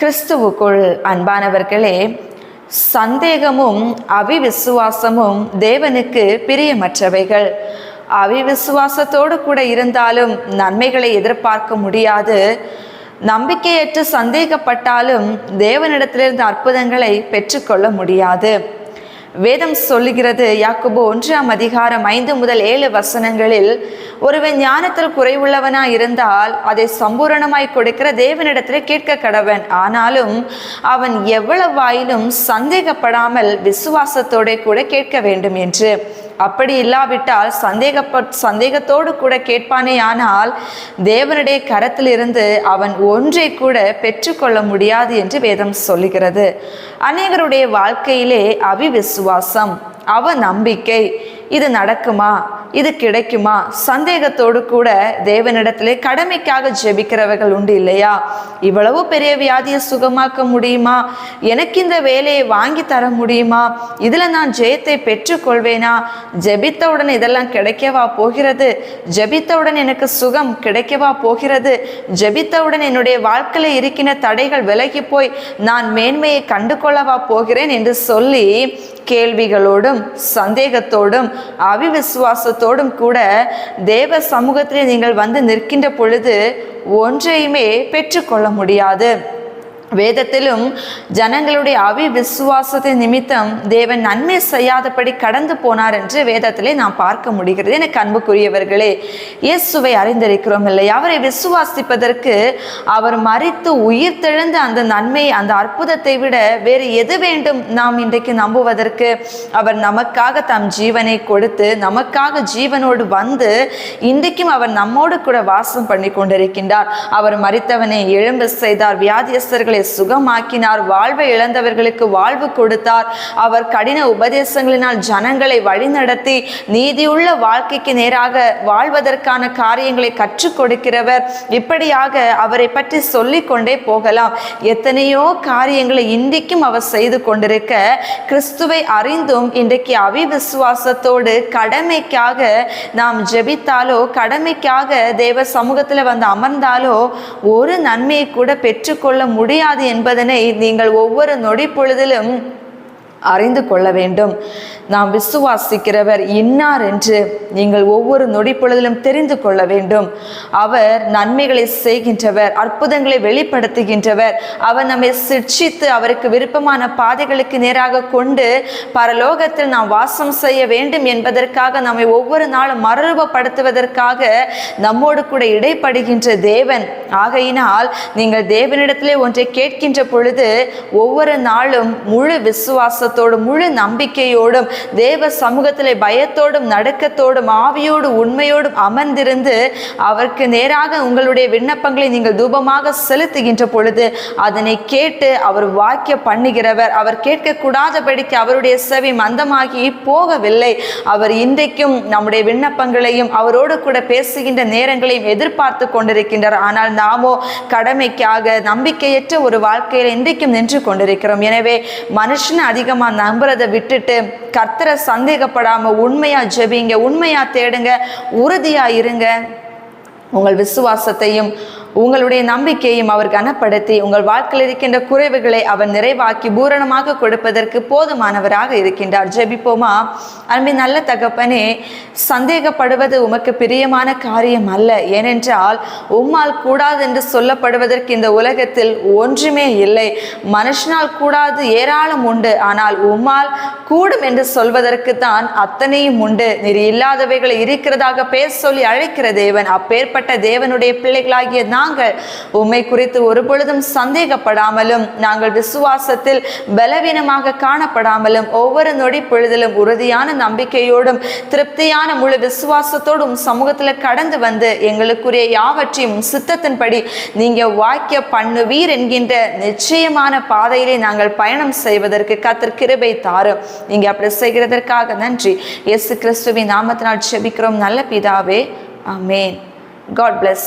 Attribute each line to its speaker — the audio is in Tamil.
Speaker 1: கிறிஸ்துவுக்குள் அன்பானவர்களே சந்தேகமும் அவிவிசுவாசமும் தேவனுக்கு பிரியமற்றவைகள். அவிவிசுவாசத்தோடு கூட இருந்தாலும் நன்மைகளை எதிர்பார்க்க முடியாது. நம்பிக்கையற்று சந்தேகப்பட்டாலும் தேவனிடத்திலிருந்து அற்புதங்களை பெற்றுக்கொள்ள முடியாது. வேதம் சொல்லுகிறது யாக்கோபு ஒன்றாம் அதிகாரம் ஐந்து முதல் ஏழு வசனங்களில் ஒருவன் ஞானத்தில் குறைவுள்ளவனா இருந்தால் அதை சம்பூரணமாய் கொடுக்கிற தேவனிடத்தில் கேட்க கடவன். ஆனாலும் அவன் எவ்வளவாயிலும் சந்தேகப்படாமல் விசுவாசத்தோட கூட கேட்க வேண்டும் என்று. அப்படி இல்லாவிட்டால் சந்தேகப்பட் சந்தேகத்தோடு கூட கேட்பானே ஆனால் தேவனுடைய கரத்திலிருந்து அவன் ஒன்றை கூட பெற்றுக்கொள்ள முடியாது என்று வேதம் சொல்லுகிறது. அநேகருடைய வாழ்க்கையிலே அவிவிசுவாசம் அவ நம்பிக்கை இது நடக்குமா? இது கிடைக்குமா? சந்தேகத்தோடு கூட தேவனிடத்திலே கடமைக்காக ஜெபிக்கிறவர்கள் உண்டு இல்லையா? இவ்வளவு பெரிய வியாதியை சுகமாக்க முடியுமா? எனக்கு இந்த வேலையை வாங்கி தர முடியுமா? இதில் நான் ஜெயத்தை பெற்றுக்கொள்வேனா? ஜெபித்தவுடன் இதெல்லாம் கிடைக்கவா போகிறது? ஜெபித்தவுடன் எனக்கு சுகம் கிடைக்கவா போகிறது? ஜெபித்தவுடன் என்னுடைய வாழ்க்கையில் இருக்கின்ற தடைகள் விலகி போய் நான் மேன்மையை கண்டு கொள்ளவா போகிறேன் என்று சொல்லி கேள்விகளோடும் சந்தேகத்தோடும் அவிவிசுவாசத்தோடும் கூட தேவ சமூகத்திலே நீங்கள் வந்து நிற்கின்ற பொழுது ஒன்றையுமே பெற்றுக்கொள்ள முடியாது. வேதத்திலும் ஜனங்களுடைய அவிவிசுவாசத்தை நிமித்தம் தேவன் நன்மை செய்யாதபடி கடந்து போனார் என்று வேதத்திலே நாம் பார்க்க முடிகிறது. எனக்கு அன்புக்குரியவர்களே இயேசுவை அறிந்திருக்கிறோம் இல்லை அவரை விசுவாசிப்பதற்கு அவர் மறித்து உயிர் தெழுந்த அந்த நன்மை அந்த அற்புதத்தை விட வேறு எது வேண்டும் நாம் இன்றைக்கு நம்புவதற்கு? அவர் நமக்காக தம் ஜீவனை கொடுத்து நமக்காக ஜீவனோடு வந்து இன்றைக்கும் அவர் நம்மோடு கூட வாசம் பண்ணி கொண்டிருக்கின்றார் அவர் மறித்தவனை எழும்பு செய்தார். வியாதியஸ்தர்களை சுகமாக்கினார். வாழ்வை இழந்தவர்களுக்கு வாழ்வு கொடுத்தார். அவர் கடின உபதேசங்களினால் ஜனங்களை வழிநடத்தி நீதியுள்ள வாழ்க்கைக்கு நேராக வாழ்வதற்கான காரியங்களை கற்றுக் கொடுக்கிறவர். இப்படியாக அவரை பற்றி சொல்லிக் கொண்டே போகலாம். எத்தனையோ காரியங்களை இன்றைக்கும் அவர் செய்து கொண்டிருக்க கிறிஸ்துவை அறிந்தும் இன்றைக்கு அவிவிசுவாசத்தோடு கடமைக்காக நாம் ஜெபித்தாலோ கடமைக்காக தேவ சமூகத்தில் வந்து அமர்ந்தாலோ ஒரு நன்மையை கூட பெற்றுக்கொள்ள முடியாது. என்பதனை நீங்கள் ஒவ்வொரு நொடி பொழுதிலும் அறிந்து கொள்ள வேண்டும். நாம் விசுவாசிக்கிறவர் இன்னார் என்று நீங்கள் ஒவ்வொரு நொடி பொழுதிலும் தெரிந்து கொள்ள வேண்டும். அவர் நன்மைகளை செய்கின்றவர் அற்புதங்களை வெளிப்படுத்துகின்றவர். அவர் நம்மை சிக்ஷித்து அவருக்கு விருப்பமான பாதைகளுக்கு நேராக கொண்டு பரலோகத்தில் நாம் வாசம் செய்ய வேண்டும் என்பதற்காக நம்மை ஒவ்வொரு நாளும் மறுரூபப்படுத்துவதற்காக நம்மோடு கூட இடைப்படுகின்ற தேவன். ஆகையினால் நீங்கள் தேவனிடத்திலே ஒன்றை கேட்கின்ற பொழுது ஒவ்வொரு நாளும் முழு விசுவாசத்தோடும் முழு நம்பிக்கையோடும் தேவ சமூகத்திலே பயத்தோடும் நடுக்கத்தோடும் ஆவியோடு உண்மையோடும் அமர்ந்திருந்து அவருக்கு நேராக உங்களுடைய விண்ணப்பங்களை நீங்கள் தூபமாக செலுத்துகின்ற பொழுது அதனை கேட்டு அவர் வாக்கிய பண்ணுகிறவர். அவர் கேட்கக்கூடாதபடிக்கு அவருடைய செவி மந்தமாகி போகவில்லை. அவர் இன்றைக்கும் நம்முடைய விண்ணப்பங்களையும் அவரோடு கூட பேசுகின்ற நேரங்களையும் எதிர்பார்த்து கொண்டிருக்கின்றார். ஆனால் நாமோ கடமைக்காக நம்பிக்கையற்ற ஒரு வாழ்க்கையில் இன்றைக்கும் நின்று கொண்டிருக்கிறோம். எனவே மனுஷனை அதிகமாக நம்புறதை விட்டுட்டு கர்த்தரை சந்தேகப்படாம உண்மையா ஜெபிங்க உண்மையா தேடுங்க உறுதியா இருங்க. உங்கள் விசுவாசத்தையும் உங்களுடைய நம்பிக்கையும் அவர் கனப்படுத்தி உங்கள் வாழ்க்கையில் இருக்கின்ற குறைவுகளை அவர் நிறைவாக்கி பூரணமாக கொடுப்பதற்கு போதுமானவராக இருக்கின்றார். ஜெபிப்போமா? அன்பு நல்ல தகப்பனே சந்தேகப்படுவது உமக்கு பிரியமான காரியம் அல்ல. ஏனென்றால் உம்மால் கூடாது என்று சொல்லப்படுவதற்கு இந்த உலகத்தில் ஒன்றுமே இல்லை. மனுஷனால் கூடாது ஏராளம் உண்டு. ஆனால் உம்மால் கூடும் என்று சொல்வதற்கு தான் அத்தனையும் உண்டு. நீர் இல்லாதவைகளை இருக்கிறதாக பேர் சொல்லி அழைக்கிற தேவன் அப்பேற்பட்ட தேவனுடைய பிள்ளைகளாகிய நாங்கள் உம்மை குறித்து ஒரு பொழுதும் சந்தேகப்படாமலும் நாங்கள் விசுவாசத்தில் பலவீனமாக காணப்படாமலும் ஒவ்வொரு நொடி பொழுதிலும் உறுதியான நம்பிக்கையோடும் திருப்தியான முழு விசுவாசத்தோடும் சமூகத்தில் கடந்து வந்து எங்களுக்குரிய யாவற்றையும் சித்தத்தின்படி நீங்க வாக்கிய பண்ணுவீர் என்கின்ற நிச்சயமான பாதையிலே நாங்கள் பயணம் செய்வதற்கு கத்தர் கிருபை தாரும். நீங்க அப்படி செய்கிறதற்காக நன்றி. இயேசு கிறிஸ்துவின் நாமத்தினால் செபிக்கிறோம் நல்ல பிதாவே அமேன் காட் பிளஸ்